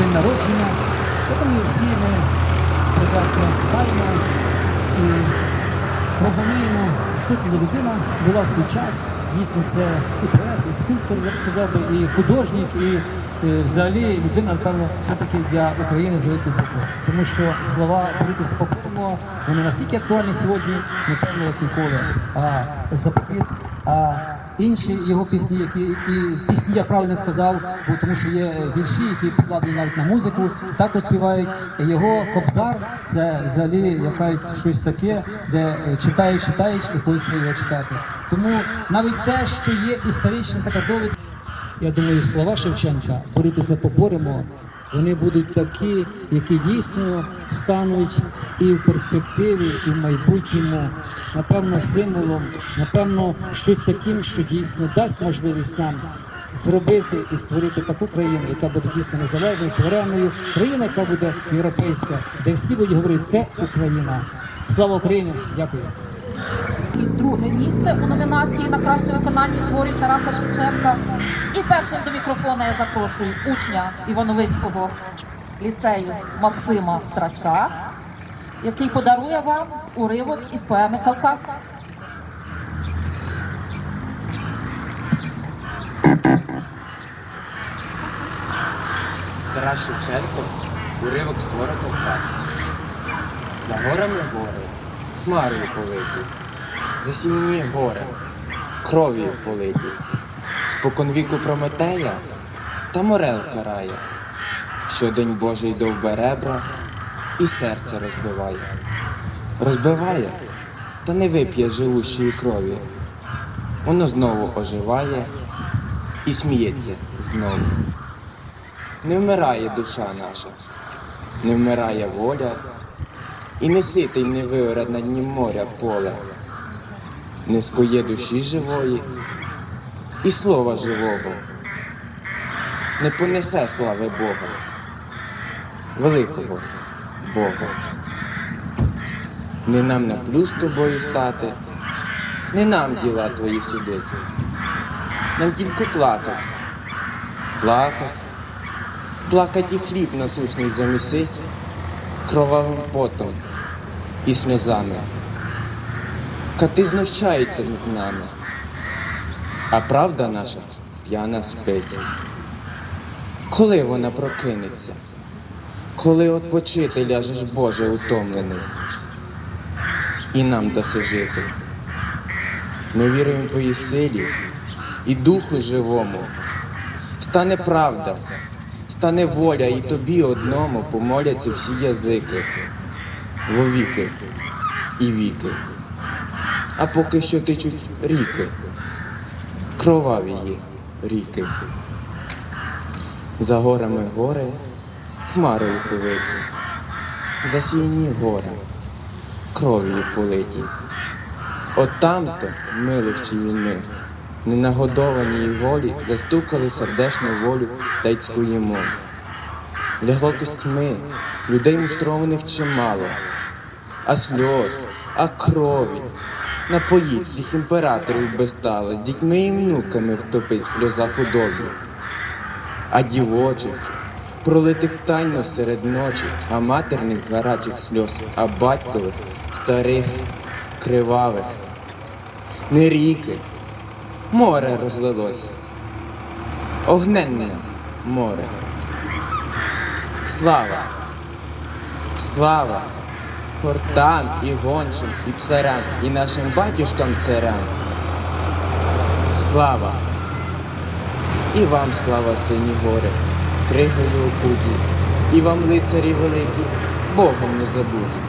народження. Тому всі ми прекрасно знаємо і розуміємо, що це за людина була в свій час. Дійсно, це і поет, і скульптор, я б сказав би, і художник, і е, взагалі людина, напевно, все-таки для України з великої букви. Тому що слова боротися покорно, вони настільки актуальні сьогодні, напевно, як ніколи. А заповіт, а інші його пісні, які і пісні, я правильно сказав, бо тому що є вірші, які покладені навіть на музику, також співають. Його кобзар це взагалі яка щось таке, де читаєш, читаєш і хочеться його читати. Тому навіть те, що є історична така довідка. Я думаю, слова Шевченка боротися поборемо. Вони будуть такі, які дійсно стануть і в перспективі, і в майбутньому, напевно, символом, напевно, щось таким, що дійсно дасть можливість нам зробити і створити таку країну, яка буде дійсно незалежною, суверенною, країна, яка буде європейська, де всі будуть говорити, це Україна. Слава Україні! Дякую. І друге місце у номінації на краще виконання творів Тараса Шевченка. І першим до мікрофона я запрошую учня Івановицького ліцею Максима Трача, який подарує вам уривок із поеми Кавказ. Тарас Шевченко уривок з твора Кавказ. За горами гори, хмарою политі, засінні гори, кров'ю политі. Споконвіку Прометея та морел карає, що день Божий довбе ребра і серце розбиває. Розбиває, та не вип'є живущої крові. Воно знову оживає і сміється знову. Не вмирає душа наша, не вмирає воля, і не ситий не виоре на дні моря поле, не скоє душі живої і слова живого, не понесе слави Бога, великого Бога. Не нам на плюс тобою стати, не нам діла твої судити, нам тільки плакать, плакать. Плакать і хліб насущний замісить кровавим потом і сльозами. Кати знущаються над нами, а правда наша п'яна спить. Коли вона прокинеться, коли отпочити ляжеш Боже утомлений, і нам даси жити. Ми віруємо в твоїй силі і духу живому. Стане правда, стане воля, і тобі одному помоляться всі язики, вовіки і віки. А поки що течуть ріки, кроваві ріки. За горами гори, хмарою повиті, засіяні гори, кров'ю политі. От там-то, милощі війни, ненагодовані й голі застукали сердешну волю та й цькуємо. Лягло костьми, людей муштрованих чимало, а сльоз, а крові. Напоїть всіх імператорів безстала, з дітьми і внуками втопить в сльозах худобі. А дівочих, пролитих тайно серед ночі, а матерних гарачих сльоз, а батькових, старих, кривавих. Не ріки, море розлилось, огненне море. Слава, слава портам і гончим, і псарям, і нашим батюшкам царям. Слава! І вам слава, сині гори, кригою окуті, і вам лицарі великі, Богом не забуті.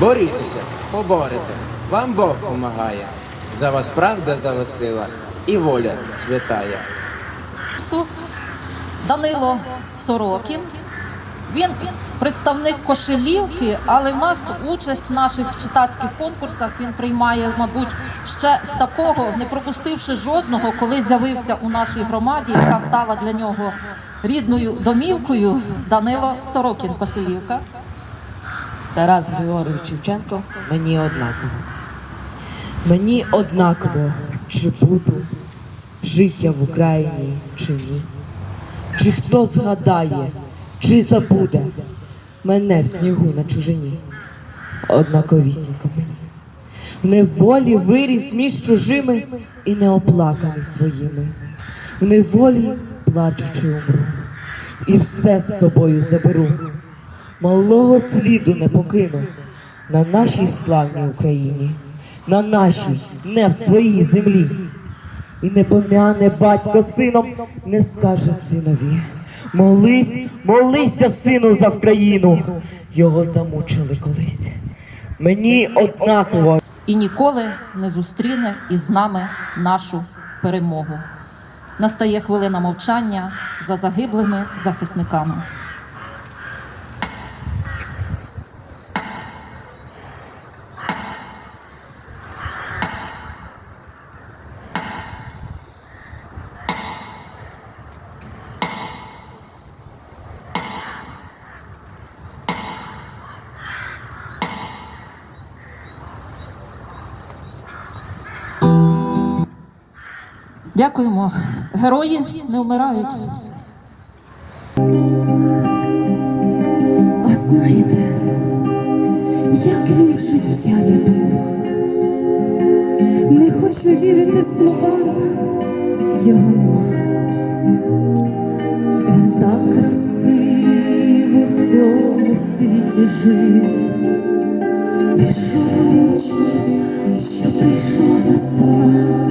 Борітеся, поборете, вам Бог помагає. За вас правда, за вас сила і воля святая. Данило Сорокін. Він представник Кошелівки, але в нас участь в наших читацьких конкурсах він приймає, мабуть, ще з такого, не пропустивши жодного, коли з'явився у нашій громаді, яка стала для нього рідною домівкою. Данило Сорокін, Кошелівка. Тарас Григорович Шевченко мені однаково. Мені однаково, чи буду життя в Україні чи ні. Чи хто згадає чи забуде мене в снігу на чужині? Однаковісінько мені. В неволі виріс між чужими і не оплаканий своїми. В неволі плачучи умру, і все з собою заберу. Малого сліду не покину на нашій славній Україні, на нашій, не в своїй землі. І не пом'яне батько сином, не скаже синові. Молись, молися, сину, за Вкраїну. Його замучили колись. Мені однаково. і ніколи не зустріне із нами нашу перемогу. Настає хвилина мовчання за загиблими захисниками. Дякуємо. Герої не вмирають. А знаєте, як він життя любив? Не хочу вірити словам, його нема. Він так красиво в цьому світі жив. Пішов вічність, що прийшла весна. Герої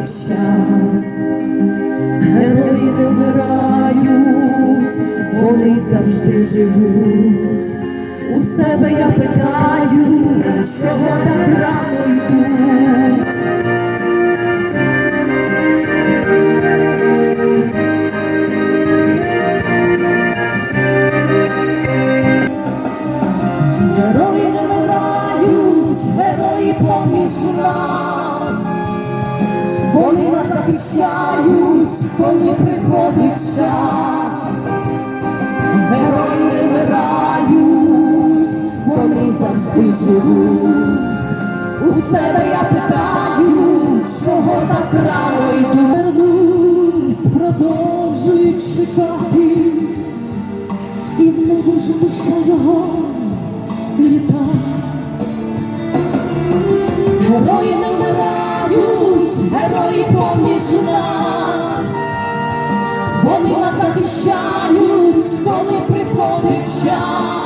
час. Герої не вони завжди живуть. У себе я питаю, чого так рано йдуть. Живуть. У себе я питаю, чого так рано йду. Вернусь, продовжують чекати, і в небі вже душа його літа. Герої не вмирають, герої поміж нас. Вони нас захищають, коли приходить час.